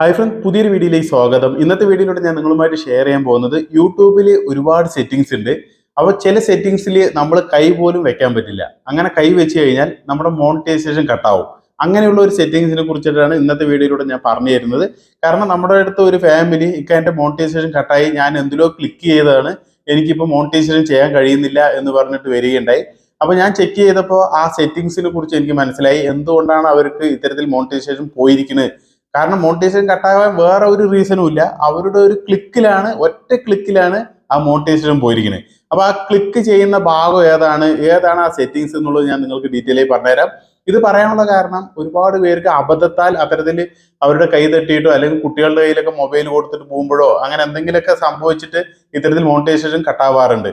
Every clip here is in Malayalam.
ഹായ് ഫ്രണ്ട് പുതിയൊരു വീഡിയോയിലേക്ക് സ്വാഗതം. ഇന്നത്തെ വീഡിയോയിലൂടെ ഞാൻ നിങ്ങളുമായിട്ട് ഷെയർ ചെയ്യാൻ പോകുന്നത് യൂട്യൂബിൽ ഒരുപാട് സെറ്റിങ്സ് ഉണ്ട്. അപ്പോൾ ചില സെറ്റിങ്സിൽ നമ്മൾ കൈ പോലും വെക്കാൻ പറ്റില്ല. അങ്ങനെ കൈ വെച്ച് കഴിഞ്ഞാൽ നമ്മുടെ മോണിറ്റൈസേഷൻ കട്ടാവും അങ്ങനെയുള്ള ഒരു സെറ്റിങ്സിനെ കുറിച്ചിട്ടാണ് ഇന്നത്തെ വീഡിയോയിലൂടെ ഞാൻ പറഞ്ഞു തരുന്നത്. കാരണം നമ്മുടെ അടുത്ത് ഒരു ഫാമിലി ഇക്കാന്റെ മോണിറ്റൈസേഷൻ കട്ടായി ഞാൻ എന്തിലോ ക്ലിക്ക് ചെയ്തതാണ്. എനിക്കിപ്പോൾ മോണിറ്റൈസേഷൻ ചെയ്യാൻ കഴിയുന്നില്ല എന്ന് പറഞ്ഞിട്ട് വരികയുണ്ടായി. അപ്പോൾ ഞാൻ ചെക്ക് ചെയ്തപ്പോൾ ആ സെറ്റിങ്സിനെ കുറിച്ച് എനിക്ക് മനസ്സിലായി. എന്തുകൊണ്ടാണ് അവർക്ക് ഇത്തരത്തിൽ മോണിറ്റൈസേഷൻ പോയിരിക്കുന്നത് കാരണം മോണിറ്റൈസേഷൻ കട്ടാകാൻ വേറെ ഒരു റീസണും ഇല്ല. അവരുടെ ഒരു ക്ലിക്കിലാണ് ഒറ്റ ക്ലിക്കിലാണ് ആ മോണിറ്റൈസേഷൻ പോയിരിക്കുന്നത് അപ്പൊ ആ ക്ലിക്ക് ചെയ്യുന്ന ഭാഗം ഏതാണ്? ഏതാണ് ആ സെറ്റിങ്സ് എന്നുള്ളത് ഞാൻ നിങ്ങൾക്ക് ഡീറ്റെയിൽ ആയി പറഞ്ഞുതരാം. ഇത് പറയാനുള്ള കാരണം ഒരുപാട് പേർക്ക് അബദ്ധത്താൽ അത്തരത്തിൽ അവരുടെ കൈ തട്ടിയിട്ടോ അല്ലെങ്കിൽ കുട്ടികളുടെ കയ്യിലൊക്കെ മൊബൈൽ കൊടുത്തിട്ട് പോകുമ്പോഴോ അങ്ങനെ എന്തെങ്കിലുമൊക്കെ സംഭവിച്ചിട്ട് ഇത്തരത്തിൽ മോണിറ്റൈസേഷൻ കട്ടാവാറുണ്ട്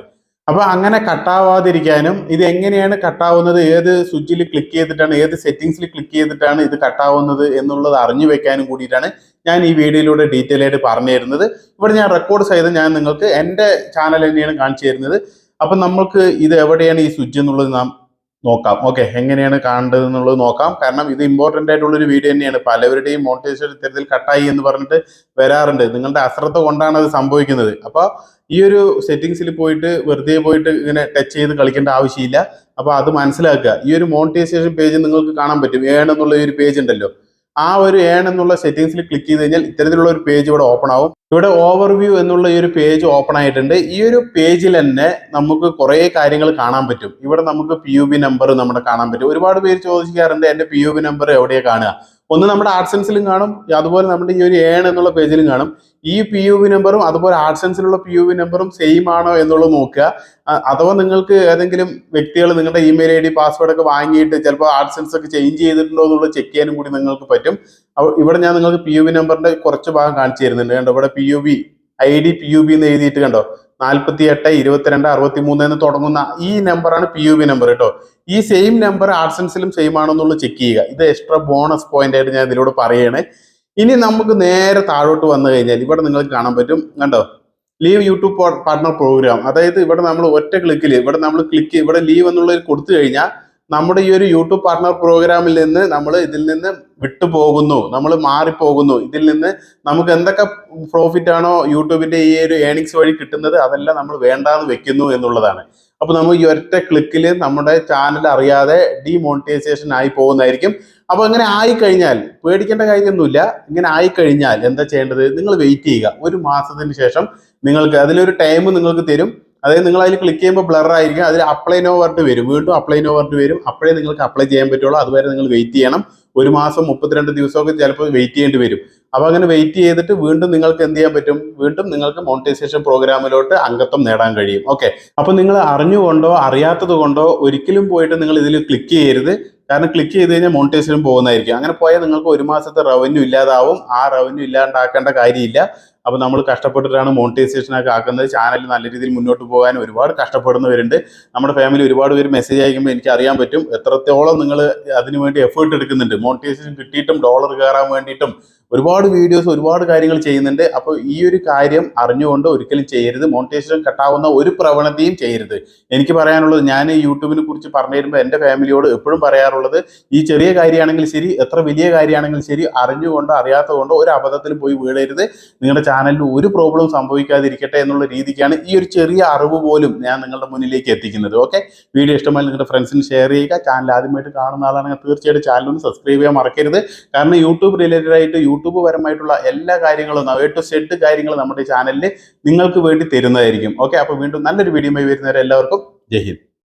അപ്പൊ അങ്ങനെ കട്ടാവാതിരിക്കാനും ഇത് എങ്ങനെയാണ് കട്ടാവുന്നത് ഏത് സ്വിച്ചിൽ ക്ലിക്ക് ചെയ്തിട്ടാണ് ഏത് സെറ്റിങ്സിൽ ക്ലിക്ക് ചെയ്തിട്ടാണ് ഇത് കട്ടാവുന്നത് എന്നുള്ളത് അറിഞ്ഞു വെക്കാനും കൂടിയിട്ടാണ് ഞാൻ ഈ വീഡിയോയിലൂടെ ഡീറ്റെയിൽ ആയിട്ട് പറഞ്ഞു തരുന്നത് ഇവിടെ ഞാൻ റെക്കോർഡ് ചെയ്ത് ഞാൻ നിങ്ങൾക്ക് എന്റെ ചാനൽ തന്നെയാണ് കാണിച്ചു തരുന്നത്. അപ്പം നമ്മൾക്ക് ഇത് എവിടെയാണ് ഈ സ്വിച്ച് എന്നുള്ളത് നാം നോക്കാം. ഓക്കെ എങ്ങനെയാണ് കാണേണ്ടത് എന്നുള്ളത് നോക്കാം. കാരണം ഇത് ഇമ്പോർട്ടന്റ് ആയിട്ടുള്ള ഒരു വീഡിയോ തന്നെയാണ്. പലവരുടെയും മോണിറ്റൈസേഷൻ ഇത്തരത്തിൽ കട്ടായി എന്ന് പറഞ്ഞിട്ട് വരാറുണ്ട്. നിങ്ങളുടെ അശ്രദ്ധ കൊണ്ടാണ് അത് സംഭവിക്കുന്നത്. അപ്പോൾ ഈ ഒരു സെറ്റിങ്സിൽ പോയിട്ട് വെറുതെ പോയിട്ട് ഇങ്ങനെ ടച്ച് ചെയ്ത് കളിക്കേണ്ട ആവശ്യമില്ല. അപ്പോൾ അത് മനസ്സിലാക്കുക. ഈ ഒരു മോണിറ്റൈസേഷൻ പേജ് നിങ്ങൾക്ക് കാണാൻ പറ്റും. ഏൺ എന്നുള്ള ഒരു പേജ് ഉണ്ടല്ലോ. ആ ഒരു ഏൺ എന്നുള്ള സെറ്റിങ്സിൽ ക്ലിക്ക് ചെയ്ത് കഴിഞ്ഞാൽ ഇത്തരത്തിലുള്ള ഒരു പേജ് ഇവിടെ ഓപ്പൺ ആവും. ഇവിടെ ഓവർവ്യൂ എന്നുള്ള ഈ ഒരു പേജ് ഓപ്പൺ ആയിട്ടുണ്ട്. ഈ ഒരു പേജിൽ തന്നെ നമുക്ക് കുറേ കാര്യങ്ങൾ കാണാൻ പറ്റും. ഇവിടെ നമുക്ക് പി നമ്പർ നമ്മുടെ കാണാൻ പറ്റും. ഒരുപാട് പേര് ചോദിക്കാറുണ്ട് എന്റെ പി നമ്പർ എവിടെയാണ് കാണുക? ഒന്ന് നമ്മുടെ ആർട്സൻസിലും കാണും അതുപോലെ നമ്മുടെ ഈ ഒരു ഏൺ എന്നുള്ള പേജിലും കാണും. ഈ പി യു വി നമ്പറും അതുപോലെ ആഡ്സെൻസിലുള്ള പി യു വി നമ്പറും സെയിം ആണോ എന്നുള്ളത് നോക്കുക. അഥവാ നിങ്ങൾക്ക് ഏതെങ്കിലും വ്യക്തികൾ നിങ്ങളുടെ ഇമെയിൽ ഐ ഡി പാസ്വേഡ് ഒക്കെ വാങ്ങിയിട്ട് ചിലപ്പോൾ ആർട്സൻസ് ഒക്കെ ചേഞ്ച് ചെയ്തിട്ടുണ്ടോ എന്നുള്ളത് ചെക്ക് ചെയ്യാനും കൂടി നിങ്ങൾക്ക് പറ്റും. ഇവിടെ ഞാൻ നിങ്ങൾക്ക് പി യു വി നമ്പറിന്റെ കുറച്ച് ഭാഗം കാണിച്ചു തരുന്നുണ്ട്. കണ്ടോ ഇവിടെ P U V I D P U B എന്ന് എഴുതിയിട്ട് കണ്ടോ. നാൽപ്പത്തി എട്ട് ഇരുപത്തിരണ്ട് അറുപത്തി മൂന്ന് എന്ന് തുടങ്ങുന്ന ഈ നമ്പറാണ് പി യു ബി നമ്പർ കേട്ടോ. ഈ സെയിം നമ്പർ ആർട്സൻസിലും സെയിം ആണെന്നുള്ളത് ചെക്ക് ചെയ്യുക. ഇത് എക്സ്ട്രാ ബോണസ് പോയിന്റ് ആയിട്ട് ഞാൻ ഇതിലൂടെ പറയണേ. ഇനി നമുക്ക് നേരെ താഴോട്ട് വന്നു കഴിഞ്ഞാൽ ഇവിടെ നിങ്ങൾക്ക് കാണാൻ പറ്റും. കണ്ടോ? ലീവ് യൂട്യൂബ് പാർട്ട്ണർ പ്രോഗ്രാം അതായത് ഇവിടെ നമ്മൾ ഒറ്റ ക്ലിക്കിൽ ഇവിടെ നമ്മൾ ക്ലിക്ക് ഇവിടെ ലീവ് എന്നുള്ളതിൽ കൊടുത്തു കഴിഞ്ഞാൽ നമ്മുടെ ഈ ഒരു യൂട്യൂബ് പാർട്ണർ പ്രോഗ്രാമിൽ നിന്ന് നമ്മൾ ഇതിൽ നിന്ന് വിട്ടുപോകുന്നു. നമ്മൾ മാറിപ്പോകുന്നു. ഇതിൽ നിന്ന് നമുക്ക് എന്തൊക്കെ പ്രോഫിറ്റ് ആണോ യൂട്യൂബിന്റെ ഈ ഒരു ഏണിങ്സ് വഴി കിട്ടുന്നത് അതെല്ലാം നമ്മൾ വേണ്ടാന്ന് വെക്കുന്നു എന്നുള്ളതാണ്. അപ്പൊ നമുക്ക് ഈ ഒറ്റ ക്ലിക്കിൽ നമ്മുടെ ചാനൽ അറിയാതെ ഡിമോണിറ്റൈസേഷൻ ആയി പോകുന്നതായിരിക്കും. അപ്പൊ ഇങ്ങനെ ആയി കഴിഞ്ഞാൽ പേടിക്കേണ്ട കാര്യമൊന്നുമില്ല. ഇങ്ങനെ ആയി കഴിഞ്ഞാൽ എന്താ ചെയ്യേണ്ടത്? നിങ്ങൾ വെയിറ്റ് ചെയ്യുക. ഒരു മാസത്തിന് ശേഷം നിങ്ങൾക്ക് അതിലൊരു ടൈം നിങ്ങൾക്ക് തരും. അതായത് നിങ്ങൾ അതിൽ ക്ലിക്ക് ചെയ്യുമ്പോൾ ബ്ലർ ആയിരിക്കും. അതിൽ അപ്ലൈ നോ വർഡ് വരും. വീണ്ടും അപ്ലൈ നോ വർഡ് വരും. അപ്പോഴേ നിങ്ങൾക്ക് അപ്ലൈ ചെയ്യാൻ പറ്റുള്ളൂ. അതുവരെ നിങ്ങൾ വെയിറ്റ് ചെയ്യണം. ഒരു മാസം മുപ്പത്തിരണ്ട് ദിവസമൊക്കെ ചിലപ്പോൾ വെയിറ്റ് ചെയ്യേണ്ടി വരും. അപ്പോൾ അങ്ങനെ വെയിറ്റ് ചെയ്തിട്ട് വീണ്ടും നിങ്ങൾക്ക് എന്ത് ചെയ്യാൻ പറ്റും? വീണ്ടും നിങ്ങൾക്ക് മോണിറ്റൈസേഷൻ പ്രോഗ്രാമിലോട്ട് അംഗത്വം നേടാൻ കഴിയും. ഓക്കെ അപ്പോൾ നിങ്ങൾ അറിഞ്ഞുകൊണ്ടോ അറിയാത്തത് കൊണ്ടോ ഒരിക്കലും പോയിട്ട് നിങ്ങൾ ഇതിൽ ക്ലിക്ക് ചെയ്യരുത്. കാരണം ക്ലിക്ക് ചെയ്ത് കഴിഞ്ഞാൽ മോണിറ്റൈസേഷൻ പോകുന്നതായിരിക്കും. അങ്ങനെ പോയാൽ നിങ്ങൾക്ക് ഒരു മാസത്തെ റവന്യൂ ഇല്ലാതാവും. ആ റവന്യൂ ഇല്ലാണ്ടാക്കേണ്ട കാര്യമില്ല. അപ്പോൾ നമ്മൾ കഷ്ടപ്പെട്ടിട്ടാണ് മോണിറ്റൈസേഷനൊക്കെ ആക്കുന്നത്. ചാനൽ നല്ല രീതിയിൽ മുന്നോട്ട് പോകാൻ ഒരുപാട് കഷ്ടപ്പെടുന്നവരുണ്ട്. നമ്മുടെ ഫാമിലി ഒരുപാട് പേര് മെസ്സേജ് അയക്കുമ്പോൾ എനിക്ക് അറിയാൻ പറ്റും. എത്രത്തോളം നിങ്ങൾ അതിനുവേണ്ടി എഫേർട്ട് എടുക്കുന്നുണ്ട്. മോണിറ്റൈസേഷൻ കിട്ടിയിട്ടും ഡോളർ കയറാൻ വേണ്ടിയിട്ടും ഒരുപാട് വീഡിയോസ് ഒരുപാട് കാര്യങ്ങൾ ചെയ്യുന്നുണ്ട്. അപ്പോൾ ഈ ഒരു കാര്യം അറിഞ്ഞുകൊണ്ട് ഒരിക്കലും ചെയ്യരുത്. മോണിറ്റേഷൻ കട്ടാവുന്ന ഒരു പ്രവണതയും ചെയ്യരുത്. എനിക്ക് പറയാനുള്ളത് ഞാൻ യൂട്യൂബിനെ കുറിച്ച് പറഞ്ഞു തരുമ്പോൾ എന്റെ ഫാമിലിയോട് എപ്പോഴും പറയാറുള്ളത് ഈ ചെറിയ കാര്യമാണെങ്കിൽ ശരി എത്ര വലിയ കാര്യമാണെങ്കിലും ശരി അറിഞ്ഞുകൊണ്ടോ അറിയാത്തതുകൊണ്ടോ ഒരു അബദ്ധത്തിൽ പോയി വീഴരുത്. നിങ്ങളുടെ ചാനലിൽ ഒരു പ്രോബ്ലം സംഭവിക്കാതിരിക്കട്ടെ എന്നുള്ള രീതിക്കാണ് ഈ ഒരു ചെറിയ അറിവ് പോലും ഞാൻ നിങ്ങളുടെ മുന്നിലേക്ക് എത്തിക്കുന്നത്. ഓക്കെ? വീഡിയോ ഇഷ്ടമായി നിങ്ങളുടെ ഫ്രണ്ട്സിന് ഷെയർ ചെയ്യുക. ചാനൽ ആദ്യമായിട്ട് കാണുന്ന ആളാണെങ്കിൽ തീർച്ചയായിട്ടും ചാനൽ ഒന്ന് സബ്സ്ക്രൈബ് ചെയ്യാൻ മറക്കരുത്. കാരണം യൂട്യൂബ് റിലേറ്റഡ് ആയിട്ട് യൂട്യൂബ് പരമായിട്ടുള്ള എല്ലാ കാര്യങ്ങളും എ ടു സെഡ് കാര്യങ്ങൾ നമ്മുടെ ചാനലിൽ നിങ്ങൾക്ക് വേണ്ടി തരുന്നതായിരിക്കും. ഓക്കെ അപ്പോൾ വീണ്ടും നല്ലൊരു വീഡിയോ വരുന്നവരെ എല്ലാവർക്കും ജയ് ഹിന്ദ്.